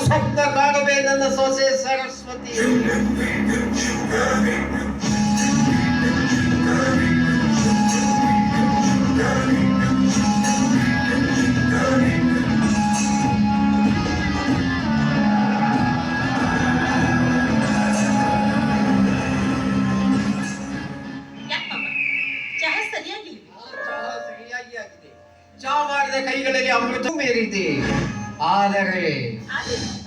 ಸ್ವಪ್ನ ಕಾಣಬೇ ನನ್ನ ಸೊಸೆ ಸರಸ್ವತಿ ಯಾಕಮ್ಮ ಚಹಾ ಸರಿಯಾಗಿಲ್ಲ ಚಹಾ ಸರಿಯಾಗಿ ಆಗಿದೆ ಚಹಾ ಮಾಡಿದ ಕೈಗಳಲ್ಲಿ ಅಮೃತ ಮೇರಿದೆ ಆದರೆ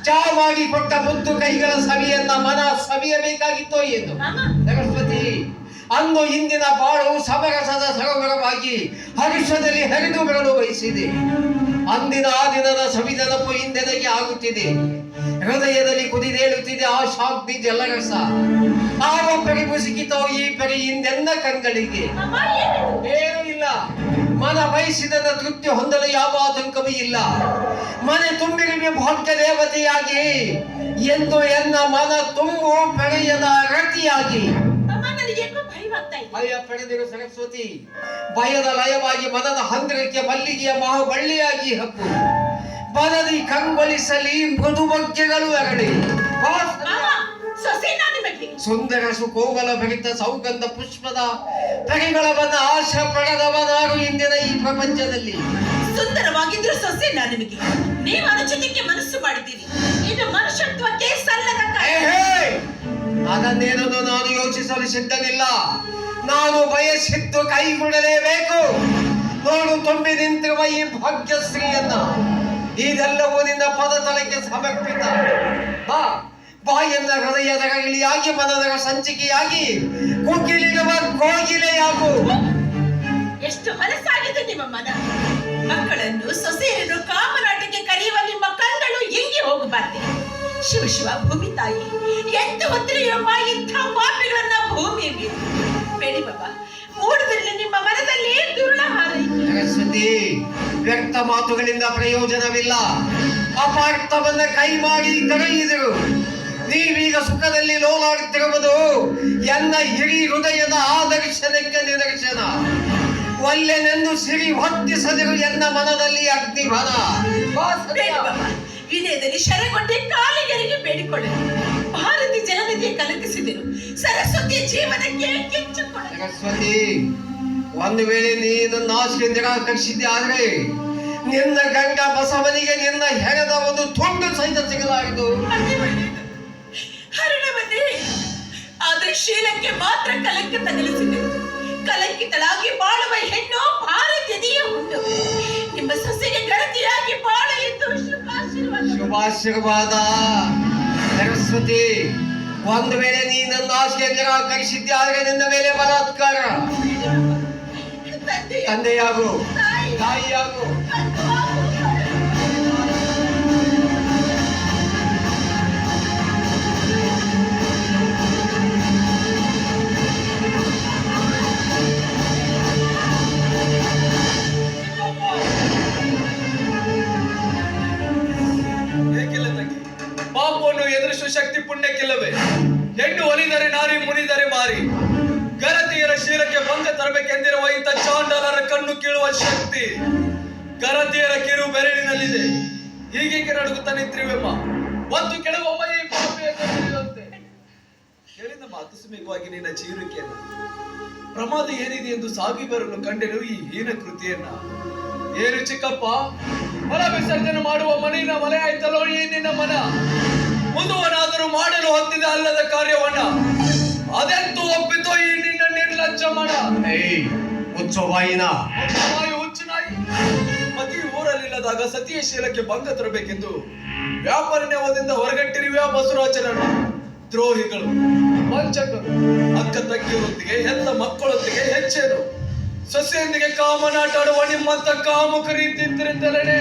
ಚಾವಾಗಿ ಕೊಟ್ಟ ಮುದ್ದು ಕೈಗಳ ಸವಿಯನ್ನ ಮನ ಸವಿಯಬೇಕಾಗಿತ್ತೋ ಎಂದು ಸರಸ್ವತಿ ಅಂದು ಇಂದಿನ ಬಾಳು ಸಮರಸದ ಸರೋವರವಾಗಿ ಹರ್ಷದಲ್ಲಿ ಹರಿದು ಬರಲು ಬಯಸಿದೆ. ಅಂದಿನ ಆ ದಿನದ ಸವಿದನಪು ಹಿಂದೆನಗೆ ಆಗುತ್ತಿದೆ. ಹೃದಯದಲ್ಲಿ ಕುದಿದೇಳುತ್ತಿದೆ ಆ ಶಾಕ್ತಿ ಜಲರಸ. ಆವ ಪರಿ ಮುಸುಕಿತೋ ಈ ಪರಿ ಹಿಂದೆಂದ ಕಂಗಳಿಗೆ ಏನೂ ಇಲ್ಲ. ಮನ ಬಯಸಿದ ತೃಪ್ತಿ ಹೊಂದಲು ಯಾವ ಆತಂಕವೂ ಇಲ್ಲ ಮನೆ ತುಂಬಿರುವೆ ಭಾಗ್ಯ ದೇವತೆಯಾಗಿ ಎಂದು ಎನ್ನ ಮನ ತುಂಬು ಪಡೆಯದ ರತಿಯಾಗಿ. ಭಯ ಪಡೆದಿರು ಸರಸ್ವತಿ. ಭಯದ ಲಯವಾಗಿ ಮನದ ಹಂದ್ರಕ್ಕೆ ಮಲ್ಲಿಗೆಯ ಮಹಾಬಳ್ಳಿಯಾಗಿ ಹಬ್ಬು. ಬದಲಿ ಕಂಗೊಳಿಸಲಿ ಮೃದು ಬಗ್ಗೆಗಳು ಅರಳಿ. ಮಾಮ ಸೊಸೆ ನಾನು ನಿಮಗೆ ಸುಂದರ ಸುಕೋಗಲ ಭರಿತ ಸೌಗಂಧ ಪುಷ್ಪದ ಪರಿಮಳವನ್ನ ಆಶ ಪಡೆದವನಾರು ಇಂದಿನ ಈ ಪ್ರಪಂಚದಲ್ಲಿ. ಸುಂದರವಾಗಿದ್ರು ಸೊಸೆ ನಾನು ನಿಮಗೆ ನೀವು ಅನುಚಿತಕ್ಕೆ ಮನಸ್ಸು ಮಾಡಿದ್ದೀರಿ. ಇದು ಮನುಷ್ಯತ್ವಕ್ಕೆ ಸಲ್ಲದ! ಅದನ್ನೇನನ್ನು ನಾನು ಯೋಚಿಸಲು ಸಿದ್ಧನಿಲ್ಲ. ನಾನು ಬಯಸಿದ್ದು ಕೈಗೊಳ್ಳಲೇಬೇಕು. ನೋಡು ತುಂಬಿ ನಿಂತಿರುವ ಈ ಭಾಗ್ಯಶ್ರೀಯನ್ನ. ಇದೆಲ್ಲವೂ ನಿನ್ನ ಪದತಲಕ್ಕೆ ಸಮರ್ಪಿತ. ಬಾ. ಬಾಯನ್ನ ಹೃದಯದ ಇಳಿಯಾಗಿ ಮನದ ಸಂಚಿಕೆಯಾಗಿ ಕುಗ್ಗಿಲಿರುವ ಕೋಗಿಲೆಯಾಗು ಎಷ್ಟು ಮನಸ್ಸಾಗಿದೆ ನಿಮ್ಮ ಮನ? ಮಕ್ಕಳನ್ನು ಸೊಸೆಯರನ್ನು ಕಾಮನಾಟಕ್ಕೆ ಕರೆಯುವ ನಿಮ್ಮ ಕಣ್ಣುಗಳು ಎಂಗಿ ಹೋಗಬಾರ್ದು. ಶಿವ ಶಿವ ಭೂಮಿ ತಾಯಿ ಎಂದು ಹೊತ್ತಿರುವ ಇಂಥ ಪಾಪಿಗಳನ್ನ ಭೂಮಿ ಬೇಡಿ ಬಾಬಾ ಮೂಡದಲ್ಲಿ ನಿಮ್ಮ ಮನದಲ್ಲಿ ಹಾರೈಕೆ ಸರಸ್ವತಿ ವ್ಯಕ್ತ ಮಾತುಗಳಿಂದ ಪ್ರಯೋಜನವಿಲ್ಲ. ಅಪಾರ್ಥವನ್ನ ಕೈ ಮಾಡಿ ಕರೆಯಿದರು. ನೀವೀಗ ಸುಖದಲ್ಲಿ ಲೋಲಾಡುತ್ತಿರುವುದು ಎನ್ನ ಹಿರಿ ಹೃದಯದ ಆದರ್ಶನಕ್ಕೆ ನಿದರ್ಶನ. ಒಲ್ಲೆನೆಂದು ಸಿರಿ ಹೊತ್ತಿಸದಿರು ಎನ್ನ ಮನದಲ್ಲಿ ಅಗ್ನಿ ಬಲ ಸತ್ಯ. ಬೇಡಿ ಬಾಬಾ. ವಿನಯದಲ್ಲಿ ಶರಗೊಂಡೆ ಕಾಲಿಗರಿಗೆ ಬೇಡಿಕೊಳ್ಳ. ಭಾರತಿ ಜನರಿಗೆ ಕಲಿಸಿದರು ಸರಸ್ವತಿ ಜೀವನಕ್ಕೆ ಸರಸ್ವತಿ ಒಂದು ವೇಳೆ ನೀನು ನಾಶಕ್ಕೆ ನಿರಾಕರಿಸಿದ್ದೆ ಆದ್ರೆ ನಿನ್ನ ಗಂಗಾ ಬಸವನಿಗೆ ನಿನ್ನ ಹೆಣದ ಒಂದು ತುಂಡು ಸಹಿತ ಒಳ್ಳೆಯದು. ಹರಣವನ್ನೇ ಆದ್ರೆ ಶೀಲಕ್ಕೆ ಮಾತ್ರ ಕಲಂಕ ತಗಲಿಸಿದೆ ಕಲಂಕಿತಳಾಗಿ ಬಾಳುವ ಹೆಣ್ಣು ಭಾರತೀಯ ಉಂಟು. ನಿಮ್ಮ ಸೊಸೆಗೆ ಗಣತಿಯಾಗಿ ಬಾಳ ಎಂದು ಶುಭಾಶೀರ್ವಾದ. ಸರಸ್ವತಿ ಒಂದು ವೇಳೆ ನೀನನ್ನು ಆಶೆ ಕರೆಸಿದ್ದೆ ಆದ್ರೆ ನಿನ್ನ ಮೇಲೆ ಬಲಾತ್ಕಾರ. ತಂದೆ ತಂದೆಯಾಗು. ತಾಯಿಯಾಗು. ಪಾಪವನ್ನು ಎದುರಿಸುವ ಶಕ್ತಿ ಪುಣ್ಯಕ್ಕಿಲ್ಲವೇ? ಹೆಣ್ಣು ಒಲಿದರೆ ನಾರಿ, ಮುನಿದರೆ ಮಾರಿ. ಗರತಿಯರ ಶೀಲಕ್ಕೆ ಭಂಗ ತರಬೇಕೆಂದಿರುವ ಇಂಥ ಚಾಂಡಾಲರ ಕಣ್ಣು ಕೀಳುವ ಶಕ್ತಿ ಗರತಿಯರ ಕಿರು ಬೆರಳಿನಲ್ಲಿದೆ. ಹೀಗೇಕೆ ನಡುಗುತ್ತಾ ನಿಂತಿರುವೆಮ್ಮ. ಒಂದು ಕೆಳಗೊಮ್ಮ ಈ ಹಿಡಿಯುವಂತೆ ಹೇಳಿದ ನಿನ್ನ ಜೀವಕ್ಕೆ ಪ್ರಮಾದ ಏನಿದೆ ಎಂದು ಸಾಗಿ ಬರಲು ಕಂಡೆನು ಈ ಹೀನ ಕೃತಿಯನ್ನ. ಏನು ಚಿಕ್ಕಪ್ಪ? ಮಲ ವಿಸರ್ಜನೆ ಮಾಡುವ ಮನೆಯ ಮಲೆ ಆಯ್ತಲ್ಲೋ ಈ ನಿನ್ನ ಮನ? ಮುಂದುವನಾದರೂ ಮಾಡಲು ಹೊತ್ತಿದೆ ಅಲ್ಲದ ಕಾರ್ಯವನ್ನ. ಅದೆಂತೂ ಒಪ್ಪಿತೋ ಈ ನಿನ್ನ ನಿರ್ಲಜ್ಜ ಮಾಡ ಏಯ್ ಉತ್ಸವಾಯಿನ ನಾಯಿ ಹುಚ್ಚು ನಾಯಿ. ಮತಿ ಊರಲ್ಲಿಲ್ಲದಾಗ ಸತಿಯ ಶೀಲಕ್ಕೆ ಭಂಗ ತರಬೇಕೆಂದು ವ್ಯಾಪಾರ ನೆವದಿಂದ ಹೊರಗಟ್ಟಿರುವ ಬಸವರಾಜರನ್ನು ದ್ರೋಹಿಗಳು ವಂಚಕರು ಅಕ್ಕ ತಂಗಿಯರೊಂದಿಗೆ ಎಲ್ಲ ಮಕ್ಕಳೊಂದಿಗೆ ಹೆಚ್ಚೇನು. ಸೊಸೆಯೊಂದಿಗೆ ಕಾಮನಾಟ ಆಡುವ ನಿಮ್ಮಂತ ಕಾಮುಕರಿ ತಿಂತಿರಿಂದಲೇ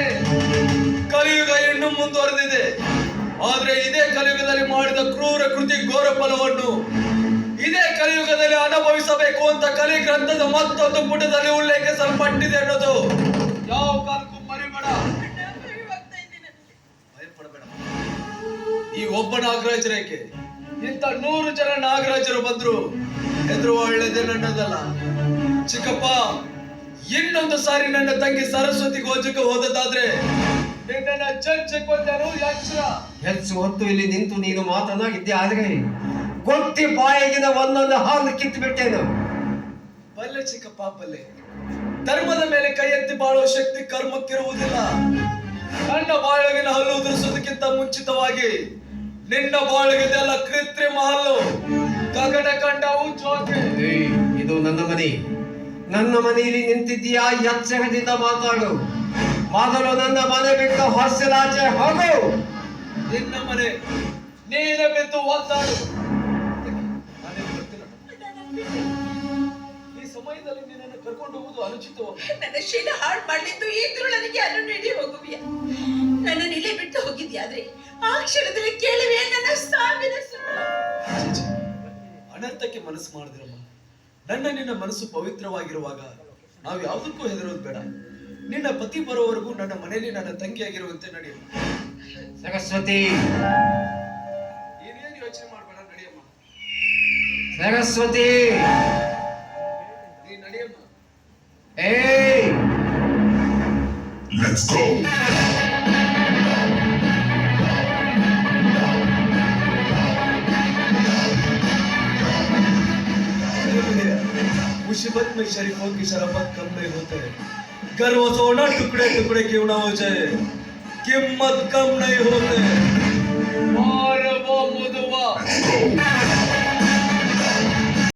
ಕಲಿಯುಗ ಇನ್ನು ಮುಂದುವರೆದಿದೆ. ಆದ್ರೆ ಇದೇ ಕಲಿಯುಗದಲ್ಲಿ ಮಾಡಿದ ಕ್ರೂರ ಕೃತಿ ಘೋರ ಫಲವನ್ನು ಇದೇ ಕಲಿಯುಗದಲ್ಲಿ ಅನುಭವಿಸಬೇಕು ಅಂತ ಕಲಿ ಗ್ರಂಥದ ಮತ್ತೊಂದು ಪುಟದಲ್ಲಿ ಉಲ್ಲೇಖಿಸಲ್ಪಟ್ಟಿದೆ ಅನ್ನೋದು ಯಾವ ಕಾಲಕ್ಕೂ ಮರಿಬೇಡ. ಈ ಒಬ್ಬ ನಾಗರಾಜರೇಕೆ ಇಂಥ ನೂರು ಜನ ನಾಗರಾಜರು ಬಂದ್ರು. ಎದುರು ಒಳ್ಳೆದೇ ನನ್ನದಲ್ಲ. ಚಿಕ್ಕಪ್ಪ, ಇನ್ನೊಂದು ಸಾರಿ ನನ್ನ ತಂಗಿ ಸರಸ್ವತಿ ಗೋಜಕ್ಕೆ ಹೋದದ್ದಾದ್ರೆ ನಿನ್ನನ್ನ ಯಕ್ಷ ಹೆಚ್ಚು ಹೊತ್ತು ಇಲ್ಲಿ ನಿಂತು ನೀನು ಮಾತನಾಗಿದ್ದೆ ಆದ್ರೆ ಗೊತ್ತಿ ಬಾಯಿಗಿನ ಒಂದೊಂದು ಹಾಲು ಕಿತ್ತು ಬಿಟ್ಟೇನು ಬಲ್ಲೆ ಚಿಕ್ಕಪ್ಪ ಬಲ್ಲೆ. ಧರ್ಮದ ಮೇಲೆ ಕೈ ಎತ್ತಿ ಬಾಳುವ ಶಕ್ತಿ ಕರ್ಮಕ್ಕಿರುವುದಿಲ್ಲ. ನನ್ನ ಬಾಳಗಿನ ಹಲ್ಲು ಉದುರಿಸೋದಕ್ಕಿಂತ ಮುಂಚಿತವಾಗಿ ನಿನ್ನ ಬಾಳಗಿದೆಲ್ಲ ಕೃತ್ರಿಮ ಹಲ್ಲು ಕಗಡ ಕಂಡವು ಜೋಕೆ ಇದು ನನ್ನ ಮನೆ. ನನ್ನ ಮನೆಯಲ್ಲಿ ನಿಂತಿದ್ದೀಯಾ? ಎಚ್ಚರದಿಂದ ಮಾತಾಡು. ಮೊದಲು ನನ್ನ ಮನೆ ಬಿಟ್ಟು ಹೊಸಲಾಚೆ ಹೋಗು. ನಿನ್ನ ಮನೆ ನೀನ ಬಿದ್ದು ಒದ್ದಾಡು? ಈ ಸಮಯದಲ್ಲಿ ನಿನ್ನನ್ನು ಕರ್ಕೊಂಡು ಹೋಗುವುದು ಅನುಚಿತವ ನನ್ನ ಶೀಲ ಹಾಳು ಮಾಡಿದ್ದು ಈ ನನಗೆ ಅನ್ನು ನೀಡಿ ಹೋಗುವಿಯ? ನನ್ನ ನಿಲೆ ಬಿಟ್ಟು ಹೋಗಿದ್ಯಾದ್ರೆ ಆ ಕ್ಷಣದಲ್ಲಿ ಕೇಳುವೆ ನನ್ನ ಸಾವಿನ ಅನಂತಕ್ಕೆ. ಅನರ್ಥಕ್ಕೆ ಮನಸ್ಸು ಮಾಡಿದಿರಮ್ಮ. ನನ್ನ ನಿನ್ನ ಮನಸ್ಸು ಪವಿತ್ರವಾಗಿರುವಾಗ ನಾವು ಯಾವುದಕ್ಕೂ ಹೆದರೋದು ಬೇಡ. ನಿನ್ನ ಪತಿ ಬರೋವರೆಗೂ ನನ್ನ ಮನೆಯಲ್ಲಿ ನನ್ನ ತಂಗಿಯಾಗಿರುವಂತೆ ನಡೆಯಮ್ಮ. ಸರಸ್ವತಿ. ಏನೇನು ಯೋಚನೆ ಮಾಡಬೇಡ ನಡೆಯಮ್ಮ. ಸರಸ್ವತಿ. ನೀ ನಡೆಯಮ್ಮ. ಏ Let's go. मुसीबत में शरीफों की शराफत कम नहीं होते। गर्व सोना टुकड़े टुकड़े क्यों ना हो जाए? कीमत कम नहीं होते। और वो मुदवा।